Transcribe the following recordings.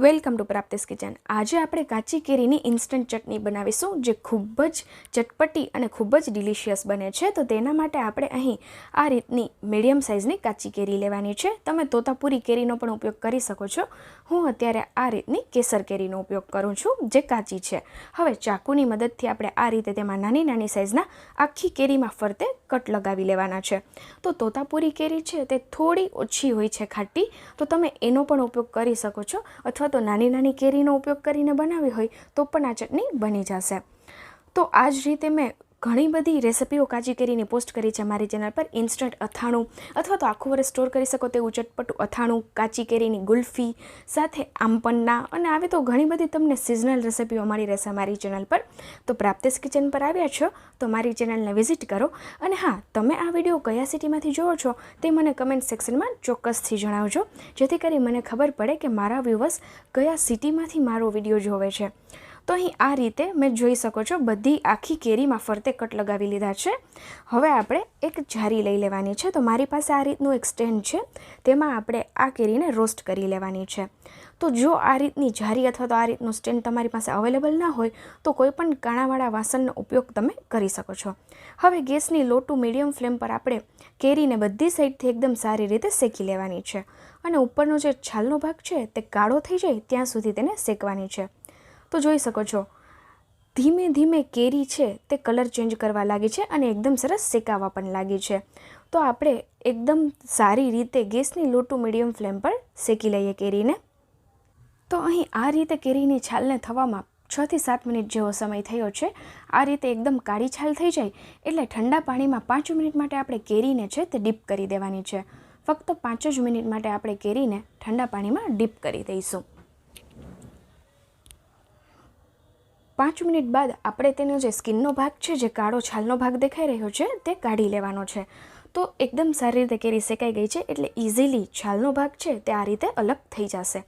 Welcome to પ્રાપ્તિસ kitchen. આજે આપણે કાચી કેરીની ઇન્સ્ટન્ટ ચટણી બનાવીશું, જે ખૂબ જ ચટપટી અને ખૂબ જ ડિલિશિયસ બને છે. તો તેના માટે આપણે અહીં આ રીતની મીડિયમ સાઇઝની કાચી કેરી લેવાની છે. તમે તોતાપુરી કેરીનો પણ ઉપયોગ કરી શકો છો. હું અત્યારે આ રીતની કેસર કેરીનો ઉપયોગ કરું છું, જે કાચી છે. હવે ચાકુની મદદથી આપણે આ રીતે તેમાં નાની નાની સાઇઝના આખી કેરીમાં ફરતે કટ લગાવી લેવાના છે. તો તોતાપુરી કેરી છે તે થોડી ઓછી હોય છે ખાટી, તો તમે એનો પણ ઉપયોગ કરી શકો છો, અથવા તો નાની નાની કેરીનો ઉપયોગ કરીને બનાવી હોય તો પણ આ ચટણી બની જશે. તો આ જ રીતે મેં ઘણી બધી રેસિપીઓ કાચી કેરીની પોસ્ટ કરી છે મારી ચેનલ પર. ઇન્સ્ટન્ટ અથાણું અથવા તો આખું વર્ષ સ્ટોર કરી શકો તેવું ચટપટું અથાણું, કાચી કેરીની ગુલ્ફી, સાથે આમપન્ના અને આવી તો ઘણી બધી તમને સિઝનલ રેસિપીઓ મળી રહેશે મારી ચેનલ પર. તો પ્રાપ્તિસ કિચન પર આવ્યા છો તો મારી ચેનલને વિઝિટ કરો. અને હા, તમે આ વીડિયો કયા સિટીમાંથી જોવો છો તે મને કમેન્ટ સેક્શનમાં ચોક્કસથી જણાવજો. જેથી કરી મને ખબર પડે કે મારા વ્યૂવર્સ કયા સિટીમાંથી મારો વીડિયો જોવે છે. તો અહીં આ રીતે મેં જોઈ શકો છો, બધી આખી કેરીમાં ફરતે કટ લગાવી લીધા છે. હવે આપણે એક જારી લઈ લેવાની છે. તો મારી પાસે આ રીતનું એક સ્ટેન્ડ છે. તેમાં આપણે આ કેરીને રોસ્ટ કરી લેવાની છે. તો જો આ રીતની જારી અથવા તો આ રીતનું સ્ટેન્ડ તમારી પાસે અવેલેબલ ના હોય, તો કોઈપણ કાણાવાળા વાસણનો ઉપયોગ તમે કરી શકો છો. હવે ગેસની લો ટુ મીડિયમ ફ્લેમ પર આપણે કેરીને બધી સાઈડથી એકદમ સારી રીતે શેકી લેવાની છે. અને ઉપરનો જે છાલનો ભાગ છે, તે કાળો થઈ જાય ત્યાં સુધી તેને શેકવાની છે. તો જોઈ શકો છો. ધીમે ધીમે કેરી છે તે કલર ચેન્જ કરવા લાગી છે અને એકદમ સરસ શેકાવા પણ લાગી છે. તો આપણે એકદમ સારી રીતે ગેસની લો ટુ મીડિયમ ફ્લેમ પર શેકી લઈએ કેરીને. તો અહીં આ રીતે કેરીની છાલને થવામાં છથી સાત મિનિટ જેવો સમય થયો છે. આ રીતે એકદમ કાળી છાલ થઈ જાય એટલે ઠંડા પાણીમાં પાંચ મિનિટ માટે આપણે કેરીને છે તે ડીપ કરી દેવાની છે. ફક્ત પાંચ જ મિનિટ માટે આપણે કેરીને ઠંડા પાણીમાં ડીપ કરી દઈશું. પાંચ મિનિટ બાદ આપણે તેનો જે સ્કિનનો ભાગ છે, જે કાળો છાલનો ભાગ દેખાઈ રહ્યો છે, તે કાઢી લેવાનો છે. તો એકદમ સારી રીતે કેરી શેકાઈ ગઈ છે, એટલે ઇઝીલી છાલનો ભાગ છે, તે આ રીતે અલગ થઈ જશે.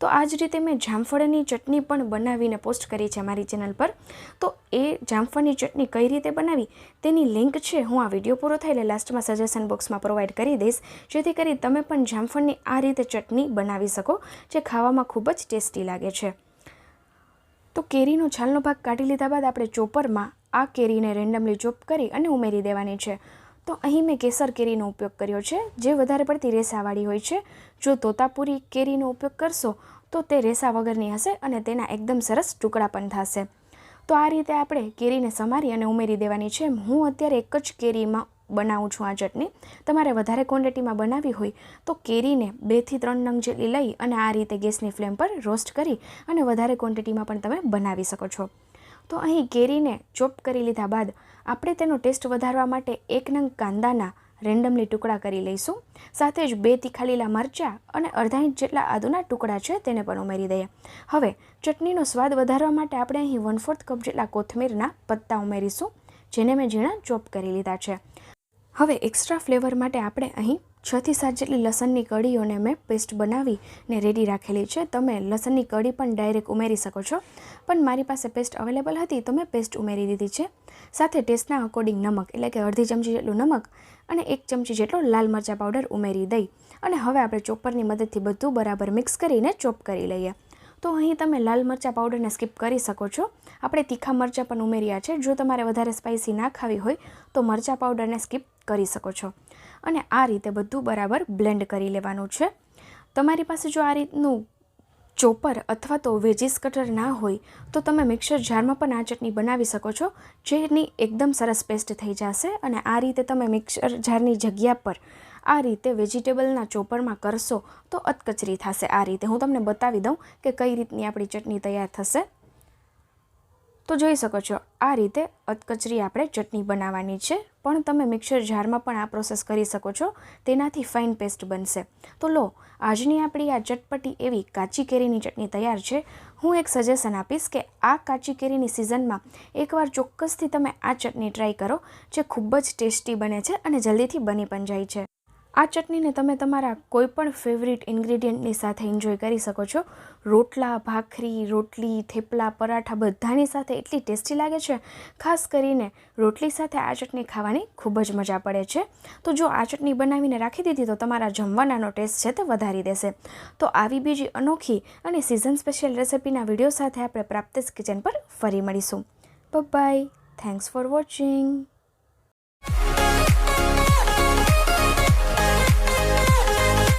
તો આ જ રીતે મેં જામફળની ચટણી પણ બનાવીને પોસ્ટ કરી છે મારી ચેનલ પર. તો એ જામફળની ચટણી કઈ રીતે બનાવી, તેની લિંક છે, હું આ વીડિયો પૂરો થાય એટલે લાસ્ટમાં સજેશન બોક્સમાં પ્રોવાઈડ કરી દઈશ. જેથી કરી તમે પણ જામફળની આ રીતે ચટણી બનાવી શકો, જે ખાવામાં ખૂબ જ ટેસ્ટી લાગે છે. તો કેરીનો છાલનો ભાગ કાઢી લીધા બાદ આપણે ચોપરમાં આ કેરીને રેન્ડમલી ચોપ કરી અને ઉમેરી દેવાની છે. તો અહીં મેં કેસર કેરીનો ઉપયોગ કર્યો છે, જે વધારે પડતી રેસાવાળી હોય છે. જો તોતાપુરી કેરીનો ઉપયોગ કરશો, તો તે રેસા વગરની હશે અને તેના એકદમ સરસ ટુકડા પણ થશે. તો આ રીતે આપણે કેરીને સમારી અને ઉમેરી દેવાની છે. હું અત્યારે એક જ કેરીમાં બનાવું છું આ ચટણી. તમારે વધારે ક્વોન્ટિટીમાં બનાવી હોય તો કેરીને બેથી ત્રણ નંગ જેટલી લઈ અને આ રીતે ગેસની ફ્લેમ પર રોસ્ટ કરી અને વધારે ક્વોન્ટિટીમાં પણ તમે બનાવી શકો છો. તો અહીં કેરીને ચોપ કરી લીધા બાદ આપણે તેનો ટેસ્ટ વધારવા માટે એક નંગ કાંદાના રેન્ડમલી ટુકડા કરી લઈશું. સાથે જ બે તીખા લીલા મરચાં અને અડધા ઇંચ જેટલા આદુના ટુકડા છે તેને પણ ઉમેરી દઈએ. હવે ચટણીનો સ્વાદ વધારવા માટે આપણે અહીં વન ફોર્થ કપ જેટલા કોથમીરના પત્તા ઉમેરીશું, જેને મેં ઝીણા ચોપ કરી લીધા છે. હવે એક્સ્ટ્રા ફ્લેવર માટે આપણે અહીં છથી સાત જેટલી લસણની કઢીઓને મેં પેસ્ટ બનાવીને રેડી રાખેલી છે. તમે લસણની કઢી પણ ડાયરેક્ટ ઉમેરી શકો છો. પણ મારી પાસે પેસ્ટ અવેલેબલ હતી તો મેં પેસ્ટ ઉમેરી દીધી છે. સાથે ટેસ્ટના અકોર્ડિંગ નમક, એટલે કે અડધી ચમચી જેટલું નમક અને એક ચમચી જેટલો લાલ મરચાં પાવડર ઉમેરી દઈ. અને હવે આપણે ચોપરની મદદથી બધું બરાબર મિક્સ કરીને ચોપ કરી લઈએ. તો અહીં તમે લાલ મરચાં પાવડરને સ્કીપ કરી શકો છો. આપણે તીખા મરચાં પણ ઉમેર્યા છે. જો તમારે વધારે સ્પાઇસી ના ખાવી હોય તો મરચાં પાવડરને સ્કીપ કરી શકો છો. અને આ રીતે બધું બરાબર બ્લેન્ડ કરી લેવાનું છે. તમારી પાસે જો આ રીતનું ચોપર અથવા તો વેજીસ કટર ના હોય, તો તમે મિક્સર જારમાં પણ આ ચટણી બનાવી શકો છો, જેની એકદમ સરસ પેસ્ટ થઈ જશે. અને આ રીતે તમે મિક્સર જારની જગ્યા પર આ રીતે વેજીટેબલના ચોપરમાં કરશો, તો અતકચરી થશે આ રીતે. હું તમને બતાવી દઉં કે કઈ રીતની આપણી ચટણી તૈયાર થશે. તો જોઈ શકો છો, આ રીતે અધકચરી આપણે ચટણી બનાવવાની છે, પણ તમે મિક્સર જારમાં પણ આ પ્રોસેસ કરી શકો છો, તેનાથી ફાઇન પેસ્ટ બનશે. તો લો, આજની આપણી આ ચટપટી એવી કાચી કેરીની ચટણી તૈયાર છે. હું એક સજેશન આપીશ કે આ કાચી કેરીની સિઝનમાં એકવાર ચોક્કસથી તમે આ ચટણી ટ્રાય કરો, જે ખૂબ જ ટેસ્ટી બને છે અને જલ્દીથી બની પણ જાય છે. આ ચટણીને તમે તમારા કોઈ પણ ફેવરિટ ઇન્ગ્રીડિયન્ટની સાથે એન્જોય કરી શકો છો. રોટલા, ભાખરી, રોટલી, થેપલા, પરાઠા બધાની સાથે એટલી ટેસ્ટી લાગે છે. ખાસ કરીને રોટલી સાથે આ ચટણી ખાવાની ખૂબ જ મજા પડે છે. તો જો આ ચટણી બનાવીને રાખી દીધી તો તમારા જમવાનાનો ટેસ્ટ છે તે વધારી દેશે. તો આવી બીજી અનોખી અને સિઝન સ્પેશિયલ રેસિપીના વીડિયો સાથે આપણે પ્રાપ્તિસ કિચન પર ફરી મળીશું. By thanks for watching